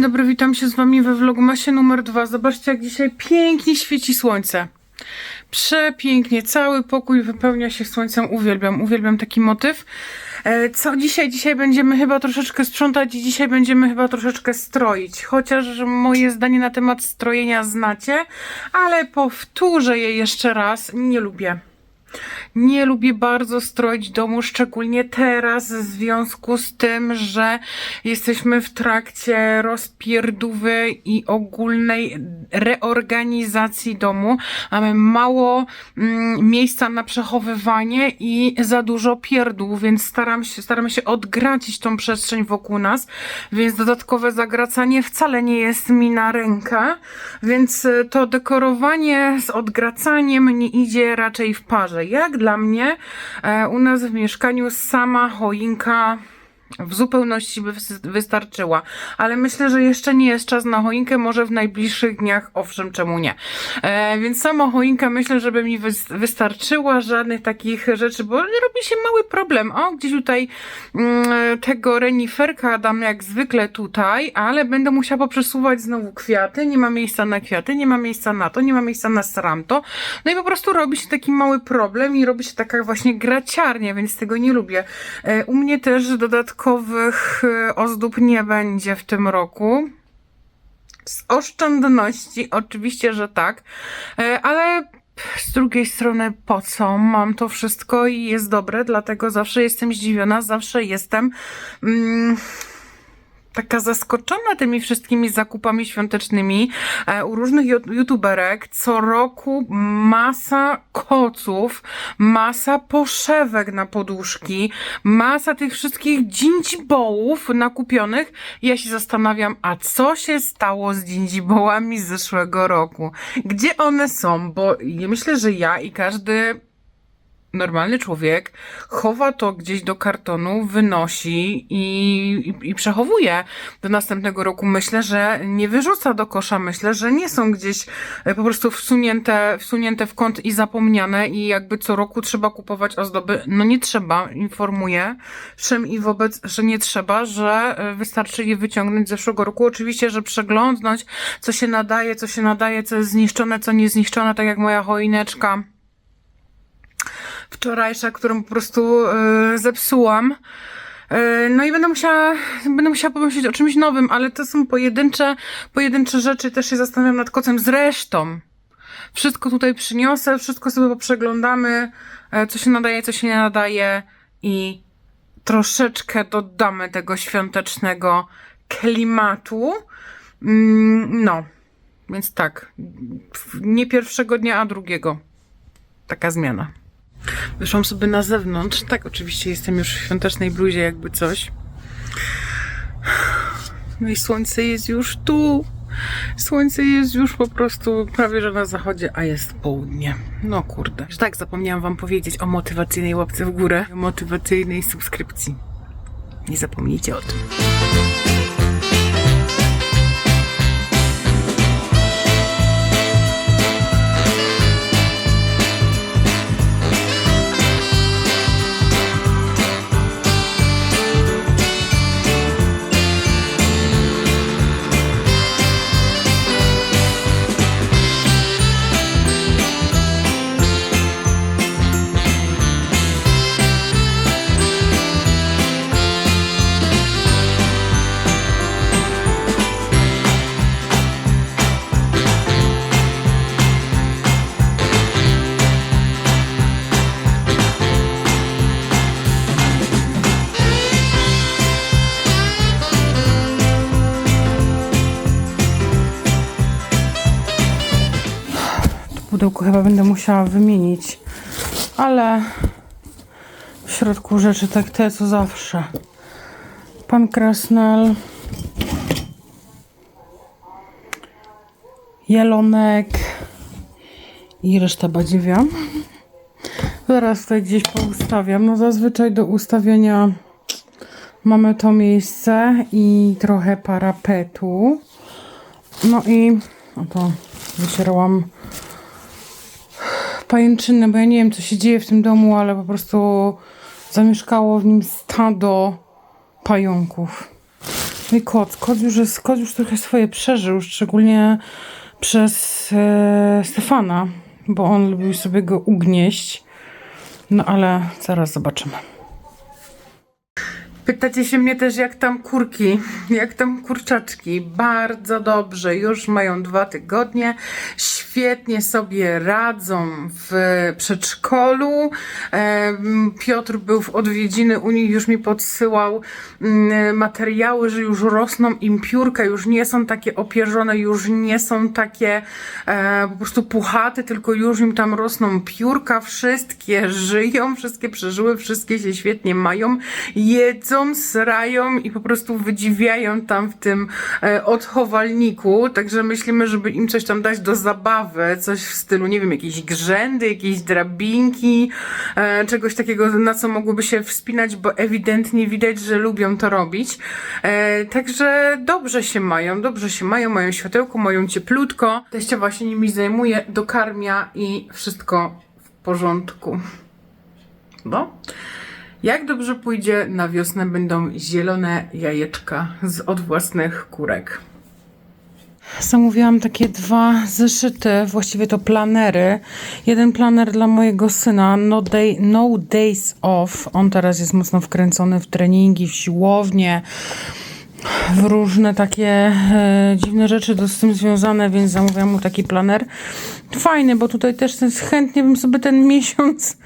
Dzień dobry, witam się z wami we vlogmasie numer dwa. Zobaczcie, jak dzisiaj pięknie świeci słońce. Przepięknie, cały pokój wypełnia się słońcem. Uwielbiam, uwielbiam taki motyw. E, Co dzisiaj? Dzisiaj będziemy chyba troszeczkę sprzątać i dzisiaj będziemy chyba troszeczkę stroić. Chociaż moje zdanie na temat strojenia znacie, ale powtórzę je jeszcze raz. Nie lubię. Nie lubię bardzo stroić domu, szczególnie teraz, w związku z tym, że jesteśmy w trakcie rozpierdówy i ogólnej reorganizacji domu. Mamy mało mm, miejsca na przechowywanie i za dużo pierdół, więc staram się, staramy się odgracić tą przestrzeń wokół nas, więc dodatkowe zagracanie wcale nie jest mi na rękę, więc to dekorowanie z odgracaniem nie idzie raczej w parze. Jak dla mnie e, u nas w mieszkaniu sama choinka w zupełności by wys- wystarczyła. Ale myślę, że jeszcze nie jest czas na choinkę, może w najbliższych dniach, owszem, czemu nie. E, więc sama choinka myślę, żeby mi wys- wystarczyła, żadnych takich rzeczy, bo robi się mały problem. O, gdzieś tutaj mm, tego reniferka dam jak zwykle tutaj, ale będę musiała poprzesuwać znowu kwiaty. Nie ma miejsca na kwiaty, nie ma miejsca na to, nie ma miejsca na sramto. No i po prostu robi się taki mały problem i robi się taka właśnie graciarnia, więc tego nie lubię. E, U mnie też dodatkowych e, ozdób nie będzie w tym roku. Z oszczędności, oczywiście, że tak, E, ale z drugiej strony, po co mam to wszystko i jest dobre, dlatego zawsze jestem zdziwiona, zawsze jestem. Mm, taka zaskoczona tymi wszystkimi zakupami świątecznymi e, u różnych youtuberek. Co roku masa koców, masa poszewek na poduszki, masa tych wszystkich dżindzibołów nakupionych. Ja się zastanawiam, a co się stało z dżindzibołami z zeszłego roku? Gdzie one są? Bo myślę, że ja i każdy normalny człowiek chowa to gdzieś do kartonu, wynosi i, i, i przechowuje do następnego roku. Myślę, że nie wyrzuca do kosza. Myślę, że nie są gdzieś e, po prostu wsunięte, wsunięte w kąt i zapomniane i jakby co roku trzeba kupować ozdoby. No nie trzeba, informuję wszem i wobec, że nie trzeba, że e, wystarczy je wyciągnąć z zeszłego roku. Oczywiście, że przeglądnąć, co się nadaje, co się nadaje, co jest zniszczone, co nie zniszczone, tak jak moja choineczka wczorajsza, którą po prostu e, zepsułam. E, No i będę musiała, będę musiała pomyśleć o czymś nowym, ale to są pojedyncze, pojedyncze rzeczy. Też się zastanawiam nad kocem. Zresztą, wszystko tutaj przyniosę, wszystko sobie poprzeglądamy, e, co się nadaje, co się nie nadaje i troszeczkę dodamy tego świątecznego klimatu. Mm, No, więc tak, nie pierwszego dnia, a drugiego. Taka zmiana. Wyszłam sobie na zewnątrz. Tak, oczywiście jestem już w świątecznej bluzie, jakby coś. No i słońce jest już tu. Słońce jest już po prostu prawie że na zachodzie, a jest południe. No kurde. Że tak, zapomniałam wam powiedzieć o motywacyjnej łapce w górę, o motywacyjnej subskrypcji. Nie zapomnijcie o tym. Pudełko chyba będę musiała wymienić, ale w środku rzeczy tak te co zawsze. Pan Krasnal, jelonek i reszta badziewia. Zaraz tutaj gdzieś poustawiam. No zazwyczaj do ustawienia mamy to miejsce i trochę parapetu. No i oto wycierałam pajęczynę, bo ja nie wiem, co się dzieje w tym domu, ale po prostu zamieszkało w nim stado pająków. I kot. Kot już, jest, kot już trochę swoje przeżył, szczególnie przez e, Stefana, bo on lubił sobie go ugnieść. No ale zaraz zobaczymy. Pytacie się mnie też, jak tam kurki, jak tam kurczaczki. Bardzo dobrze, już mają dwa tygodnie. Świetnie sobie radzą w przedszkolu. Piotr był w odwiedziny u nich, już mi podsyłał mm, materiały, że już rosną im piórka, już nie są takie opierzone, już nie są takie e, po prostu puchate, tylko już im tam rosną piórka. Wszystkie żyją, wszystkie przeżyły, wszystkie się świetnie mają. Jedzą, srają i po prostu wydziwiają tam w tym e, odchowalniku. Także myślimy, żeby im coś tam dać do zabawy, coś w stylu, nie wiem, jakieś grzędy, jakieś drabinki, e, czegoś takiego, na co mogłyby się wspinać, bo ewidentnie widać, że lubią to robić. E, także dobrze się mają, dobrze się mają, mają światełko, mają cieplutko. Teścia właśnie nimi zajmuje, dokarmia i wszystko w porządku. Bo jak dobrze pójdzie, na wiosnę będą zielone jajeczka z od własnych kurek. Zamówiłam takie dwa zeszyty, właściwie to planery. Jeden planer dla mojego syna, no, day, no Days Off. On teraz jest mocno wkręcony w treningi, w siłownię, w różne takie e, dziwne rzeczy do, z tym związane, więc zamówiłam mu taki planer. Fajny, bo tutaj też chętnie bym sobie ten miesiąc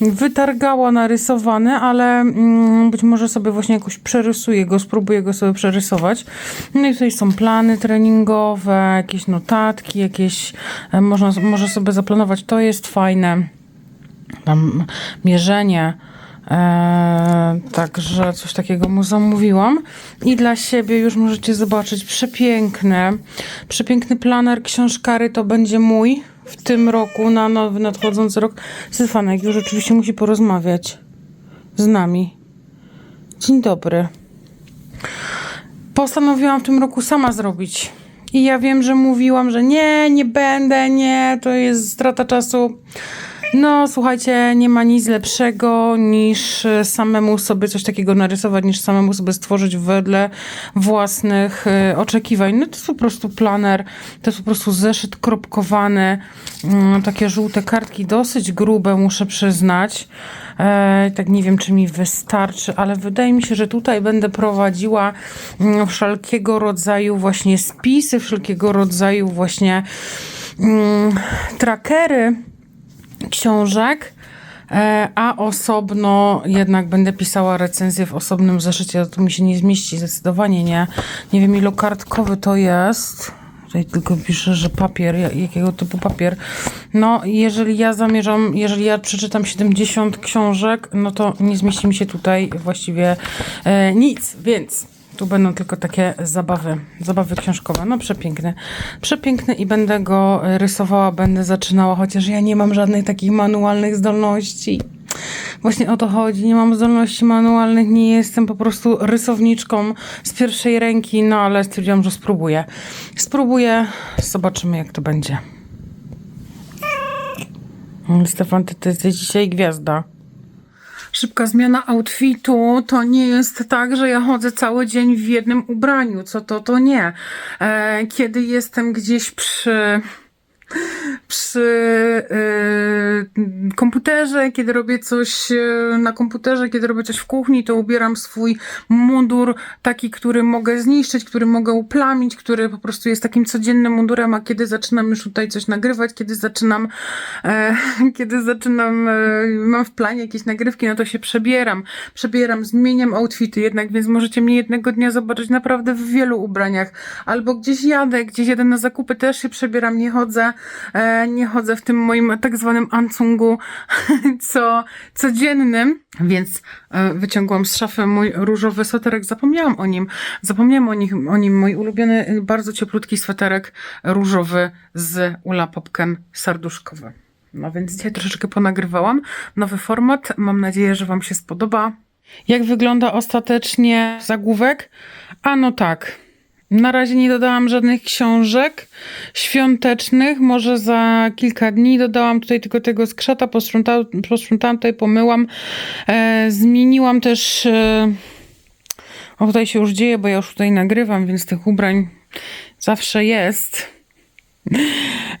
wytargała narysowany, ale mm, być może sobie właśnie jakoś przerysuję go, spróbuję go sobie przerysować. No i tutaj są plany treningowe, jakieś notatki, jakieś, e, można, może sobie zaplanować, to jest fajne. Tam mierzenie. Eee, także coś takiego mu zamówiłam. I dla siebie już możecie zobaczyć przepiękne, przepiękny planer książkary to będzie mój w tym roku, na nowy nadchodzący rok. Stefanek już oczywiście musi porozmawiać z nami. Dzień dobry. Postanowiłam w tym roku sama zrobić. I ja wiem, że mówiłam, że nie, nie będę, nie, to jest strata czasu. No, słuchajcie, nie ma nic lepszego niż e, samemu sobie coś takiego narysować, niż samemu sobie stworzyć wedle własnych e, oczekiwań. No to jest po prostu planer, to jest po prostu zeszyt kropkowany, mm, takie żółte kartki, dosyć grube, muszę przyznać. E, tak nie wiem, czy mi wystarczy, ale wydaje mi się, że tutaj będę prowadziła mm, wszelkiego rodzaju właśnie spisy, wszelkiego rodzaju właśnie mm, trackery książek, e, a osobno jednak będę pisała recenzję w osobnym zeszycie. To mi się nie zmieści, zdecydowanie nie. Nie wiem, ilokartkowy to jest. Tutaj tylko piszę, że papier, ja- jakiego typu papier. No, jeżeli ja zamierzam, jeżeli ja przeczytam 70 książek, no to nie zmieści mi się tutaj właściwie e, nic, więc tu będą tylko takie zabawy, zabawy książkowe. No przepiękne, przepiękne i będę go rysowała, będę zaczynała, chociaż ja nie mam żadnych takich manualnych zdolności. Właśnie o to chodzi. Nie mam zdolności manualnych, nie jestem po prostu rysowniczką z pierwszej ręki, no ale stwierdziłam, że spróbuję. Spróbuję, zobaczymy jak to będzie. Stefan, ty, ty jesteś dzisiaj gwiazda. Szybka zmiana outfitu to nie jest tak, że ja chodzę cały dzień w jednym ubraniu. Co to, to nie. E, kiedy jestem gdzieś przy przy e, komputerze, kiedy robię coś e, na komputerze, kiedy robię coś w kuchni, to ubieram swój mundur, taki, który mogę zniszczyć, który mogę uplamić, który po prostu jest takim codziennym mundurem, a kiedy zaczynam już tutaj coś nagrywać, kiedy zaczynam, e, kiedy zaczynam, e, mam w planie jakieś nagrywki, no to się przebieram, przebieram, zmieniam outfity jednak, więc możecie mnie jednego dnia zobaczyć naprawdę w wielu ubraniach, albo gdzieś jadę, gdzieś jadę na zakupy, też się przebieram, nie chodzę, e, nie chodzę w tym moim tak zwanym ancungu co, codziennym, więc e, wyciągłam z szafy mój różowy sweterek, zapomniałam o nim, zapomniałam o, nich, o nim, mój ulubiony, bardzo cieplutki sweterek różowy z Ula Popken serduszkowy. No więc dzisiaj troszeczkę ponagrywałam. Nowy format. Mam nadzieję, że Wam się spodoba. Jak wygląda ostatecznie zagłówek? A no tak. Na razie nie dodałam żadnych książek świątecznych. Może za kilka dni dodałam tutaj tylko tego skrzata, posprzątałam, posprzątałam tutaj, pomyłam. E, zmieniłam też. E, O, tutaj się już dzieje, bo ja już tutaj nagrywam, więc tych ubrań zawsze jest.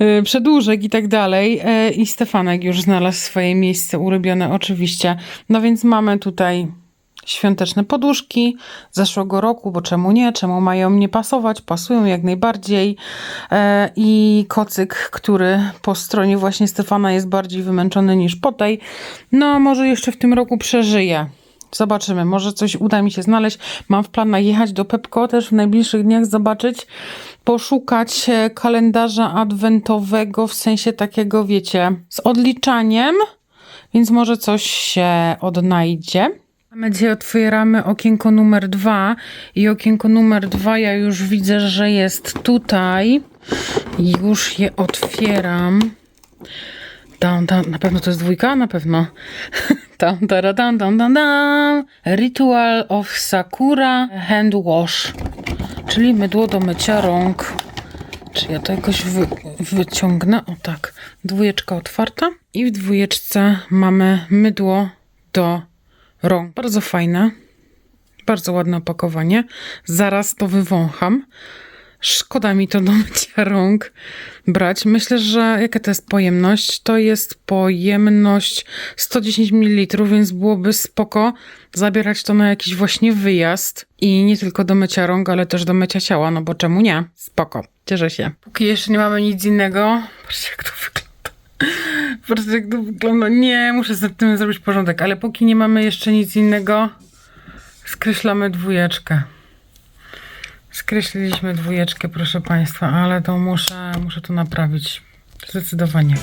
Y, Przedłużek i tak dalej. Y, I Stefanek już znalazł swoje miejsce ulubione, oczywiście. No więc mamy tutaj świąteczne poduszki zeszłego roku, bo czemu nie? Czemu mają nie pasować? Pasują jak najbardziej. E, I kocyk, który po stronie właśnie Stefana jest bardziej wymęczony niż po tej. No, może jeszcze w tym roku przeżyje. Zobaczymy, może coś uda mi się znaleźć. Mam w planach jechać do Pepko też w najbliższych dniach, zobaczyć, poszukać e, kalendarza adwentowego, w sensie takiego, wiecie, z odliczaniem, więc może coś się odnajdzie. Mamy dzisiaj otwieramy okienko numer dwa i okienko numer dwa ja już widzę, że jest tutaj. Już je otwieram. Dam, dam, na pewno to jest dwójka? Na pewno. Tam, tara, dam, dam, dam, dam. Ritual of Sakura Hand Wash, czyli mydło do mycia rąk. Czy ja to jakoś wy, wyciągnę? O tak. Dwójeczka otwarta. I w dwójeczce mamy mydło do rąk. Bardzo fajne. Bardzo ładne opakowanie. Zaraz to wywącham. Szkoda mi to do mycia rąk brać. Myślę, że jaka to jest pojemność? To jest pojemność 110 ml, więc byłoby spoko zabierać to na jakiś właśnie wyjazd. I nie tylko do mycia rąk, ale też do mycia ciała, no bo czemu nie? Spoko. Cieszę się. Póki jeszcze nie mamy nic innego. Patrzcie, jak to wygląda. Patrzcie, jak to wygląda. Nie, muszę z tym zrobić porządek, ale póki nie mamy jeszcze nic innego, skreślamy dwójeczkę. Skreśliliśmy dwójeczkę, proszę Państwa, ale to muszę, muszę to naprawić. Zdecydowanie.